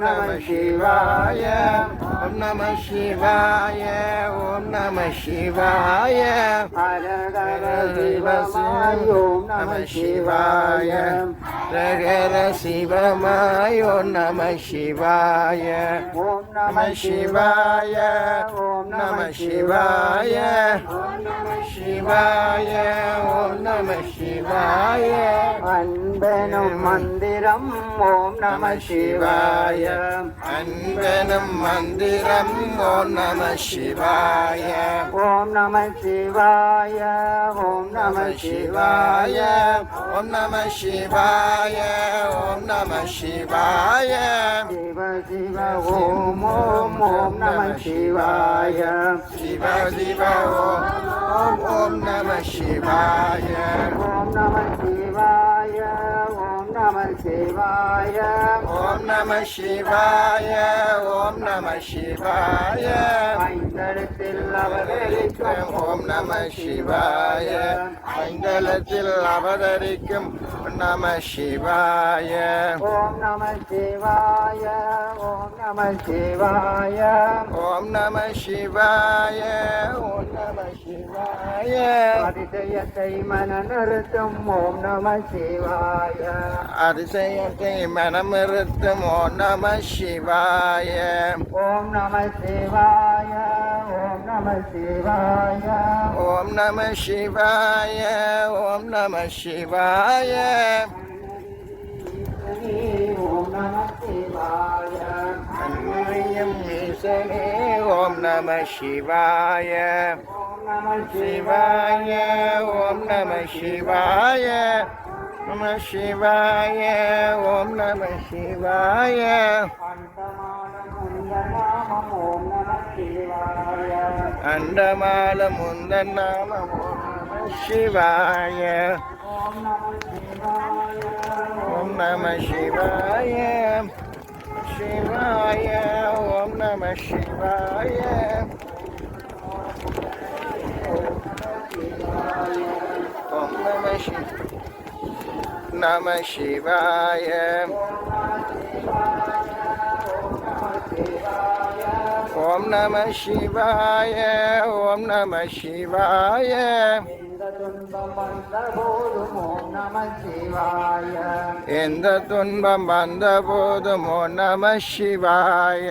நம சிவாய ஓம் நம சிவாய ஓம் நம சிவாய ஹர ஹர சிவமாய் ஓம் நம சிவாய ரகர சிவமாய் ஓம் நம சிவாய ஓம் நம சிவாய ஓம் நம சிவாய ஓம் நம சிவாய ஓம் நம சிவாய அன்பனும் மந்திரம் ஓம் நம சிவாய. அன்பனும் மந்திரம் ஓம் நம சிவாய. ஓம் நம சிவாய ஓம் நம சிவாய. ஓம் நம சிவாய ஓம் நம சிவாய. சிவ சிவ ஓம் ஓம் ஓம் நம சிவாய. சிவ சிவ ஓம் ஓம் ஓம் நம சிவாய. ஓம் நம சிவாய. சிவாய. ஓம் நம சிவாய ஓம் நம சிவாய. ஐந்தடத்தில் அவதரிக்கும். ஓம் நம சிவாய. ஐந்தலத்தில் அவதரிக்கும். நம சிவாய. ஓம் நம சிவாய ஓம் நம சிவாய. ஓம் நம சிவாய ஓம் சிவாய அதிசயத்தை மன நிறுத்தும் ஓம் நம சிவாய. அதிசயத்தை மனமிருத்தும் ஓம் நம சிவாய. ஓம் நம சிவாய. ஓம் நம சிவாய. ஓம் நம சிவாய. ஓம் நம சிவாய. ஓம் நம சிவாய அன்மயம் ஈசனே ஓம் நம சிவாய. நம சிவாய ஓம் நம சிவாய. நம சிவாய ஓம் நம சிவாய. அந்தமான முந்த நாமம் ஓம் நம சிவாய. ஓம் நம சிவாய. சிவாய நம சிவாய ஓம் நம சிவாய ஓம் நம சிவாய இந்த துன்பம் வந்த போதும் ஓம் நம சிவாய எந்த துன்பம் வந்த போதும் ஓம் நம சிவாய